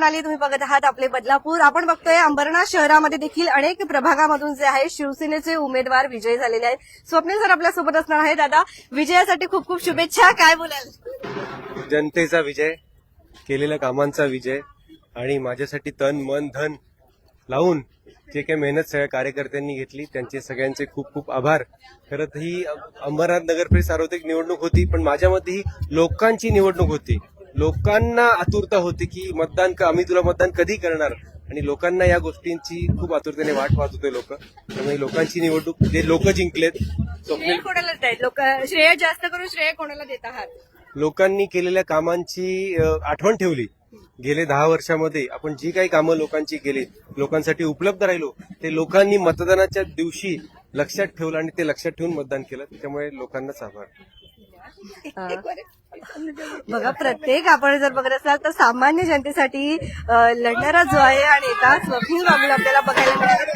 स्वप्नाली तुम्ही बघत आहात आपले बदलापूर. आपण बघतोय अंबरनाथ शहरामध्ये देखील अनेक प्रभागामधून जे आहे शिवसेनेचे उमेदवार विजयी झालेले आहेत. स्वप्नील सर आपल्यासोबत असणार आहे दादा विजयासाठी खूप खूप शुभेच्छा. काय बोलाल? जनतेचा विजय केलेल्या कामांचा विजय आणि माझ्यासाठी तन मन धन लावून जे काही मेहनत सगळ्या कार्यकर्त्यांनी घेतली त्यांचे सगळ्यांचे खूप खूप आभार. खरं ही अंबरनाथ नगरपरी सार्वत्रिक निवडणूक होती पण माझ्या मते ही लोकांची निवडणूक होती. लोकांना आतुरता होती की मतदान क- आम्ही तुला मतदान कधी करणार? आणि लोकांना या गोष्टींची खूप आतुरतेने वाट पाहत होते लोक. त्यामुळे लोकांची निवडणूक जे लोक जिंकलेत श्रेय कोणाला देत आहेत लोक श्रेय जास्त करून श्रेय कोणाला देत आहात? लोकांनी केलेल्या कामांची आठवण ठेवली. गेले दहा वर्षामध्ये आपण जी काही कामं लोकांची केली लोकांसाठी उपलब्ध राहिलो ते लोकांनी मतदानाच्या दिवशी लक्षात ठेवलं आणि ते लक्षात ठेवून मतदान केलं. त्यामुळे लोकांनाच आभार. बघा प्रत्येक आपण जर बघत असाल तर सामान्य जनतेसाठी लढणारा जो आहे आणि नेता स्वप्नील बाबूला आपल्याला बघायला मिळाले